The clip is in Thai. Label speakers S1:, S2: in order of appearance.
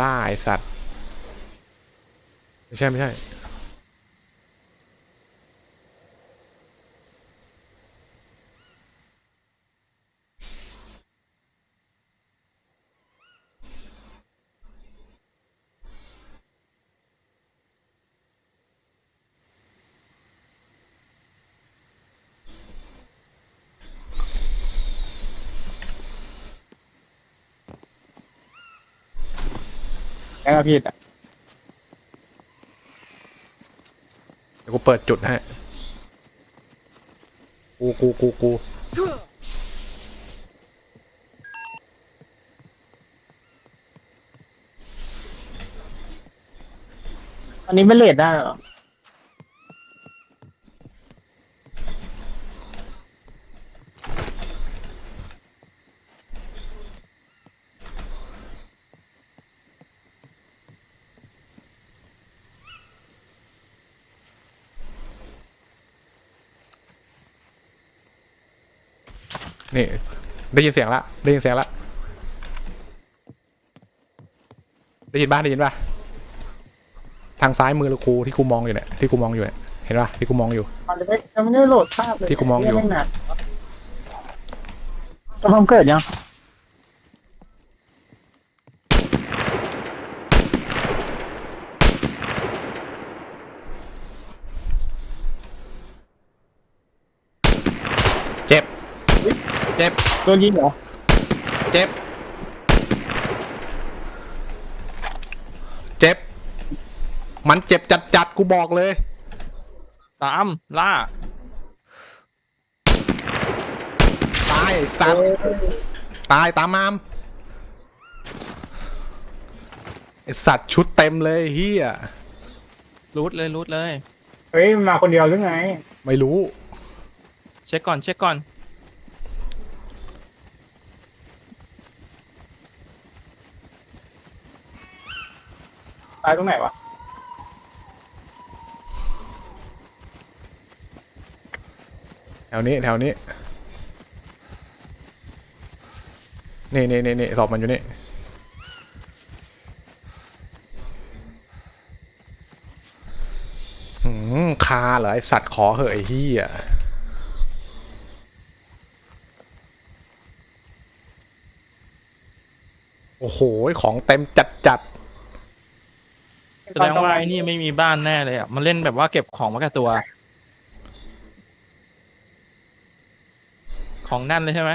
S1: ล่าไอสัตว์ ไม่ใช่ ไม่ใช่
S2: แล้วก็ผิดอะ
S1: เดี๋ยวกูเปิดจุดให้ กูกูกูกู
S2: อันนี้ไม่เลทได้เหรอ
S1: นี่ได้ยินเสียงละได้ยินเสียงละได้ยินป่ะได้ยินป่ะทางซ้ายมือเราครูที่กูมองอยู่เนี่ยที่กูมองอยู่เนี่ยเห็นป่ะที่กูมองอยู่
S2: มันจะไม่จะไม่ได้โหลดภาพเลย
S1: ที่กูมองอยู่
S2: เล่นหนักจะทำเกิดยัง
S1: เจ็บ
S2: โดนยิงเหรอ
S1: เจ็บ เจ็บ มันเจ็บจัดจัดๆกูบอกเลย
S3: ตาม ล่า
S1: ตายไอ้สัตว์ตายตามมามไอสัตว์ชุดเต็มเลยเฮีย
S3: รูดเลยรูดเลย
S2: เฮ้ยมันมาคนเดียวหรือไง
S1: ไม่รู้
S3: เช็คก่อน เช็คก่อน
S2: ตายตรงไหนวะ
S1: แถวนี้แถวนี้นี่นี่นี่นี่สอบมันอยู่นี่หืมคาเหรอไอสัตว์ขอเหอะไอ้เฮียโอ้โห ของเต็มจัดจัด
S3: แสดงว่าไอ้นี่ไม่มีบ้านแน่เลยอะ มันเล่นแบบว่าเก็บของมากับตัว ของนั่นเลยใช่ไหม